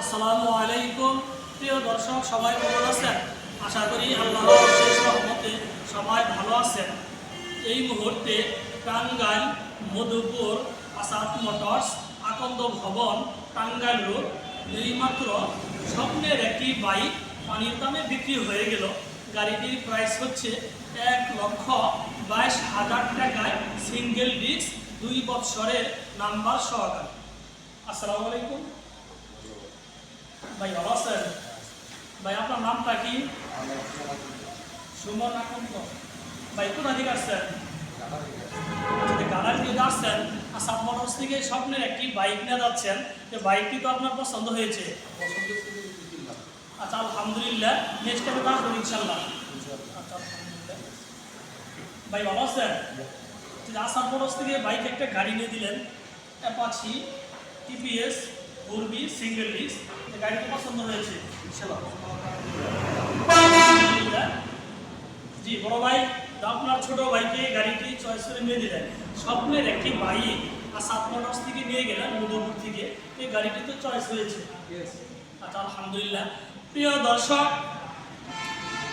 আসসালামু আলাইকুম। প্রিয় দর্শক, সবাই কেমন আছেন? আশা করি আল্লাহর অশেষ রহমতে সবাই ভালো আছেন। এই মুহূর্তে টাঙ্গাইল মধুপুর আসাদ মোটরস আকন্দ ভবন, টাঙ্গাইল রোড এইমাত্র স্বপ্নের একটি বাইক পানির দামে বিক্রি হয়ে গেল। গাড়িটির প্রাইস হচ্ছে এক লক্ষ বাইশ হাজার টাকায় সিঙ্গেল ডিস্ক দুই বৎসরের নাম্বার সহকারে। আসসালামু আলাইকুম। ভাই ভালো আছেন ভাই আপনার নামটা কি সুমন আকন্দ ভাই কোথা থেকে আসছেন গাড়ার থেকে আসছেন আর সাবমোটরস থেকে স্বপ্নের একটি বাইক নিয়ে যাচ্ছেন যে বাইকটি তো আপনার পছন্দ হয়েছে। আচ্ছা আলহামদুলিল্লাহ নেক্সট টাইমে তো আসবেন ইনশাল্লাহ আচ্ছা আলহামদুলিল্লাহ। ভাই ভালো আছেন? আসাম মোটরস থেকে বাইক একটা গাড়ি নিয়ে দিলেন অ্যাপাচি টিপিএস ফোরবি সিঙ্গেল ডিস্ক গাড়িটা পছন্দ হয়েছে। জি বড় ভাই তো আপনার ছোট ভাইকে গাড়িটি চয়েস করে নিয়ে দিলেন স্বপ্নের একটি বাইক আর সাত মোটরস থেকে নিয়ে গেলেন মধুপুর থেকে। এই গাড়িটি তো চয়েস হয়েছে। আচ্ছা আলহামদুলিল্লাহ। প্রিয় দর্শক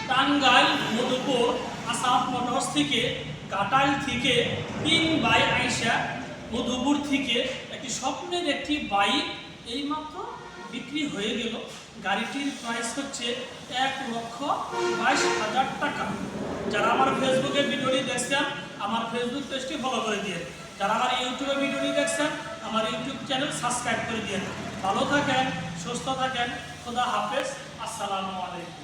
টাঙ্গাইল মধুপুর আসাম মোটরস থেকে কাটাইল থেকে তিন বাই আইসা মধুপুর থেকে একটি স্বপ্নের একটি বাইক এইমাত্র বিক্রি হয়ে গেল। গাড়িটির প্রাইস হচ্ছে এক লক্ষ বাইশ হাজার টাকা। যারা আমার ফেসবুকে ভিডিওটি দেখছেন, আমার ফেসবুক পেজটি ফলো করে দিয়ে যারা আমার ইউটিউবে ভিডিওটি দেখছেন, আমার ইউটিউব চ্যানেল সাবস্ক্রাইব করে দিয়ে ভালো থাকেন, সুস্থ থাকেন, খোদা হাফেজ, আসসালামু আলাইকুম।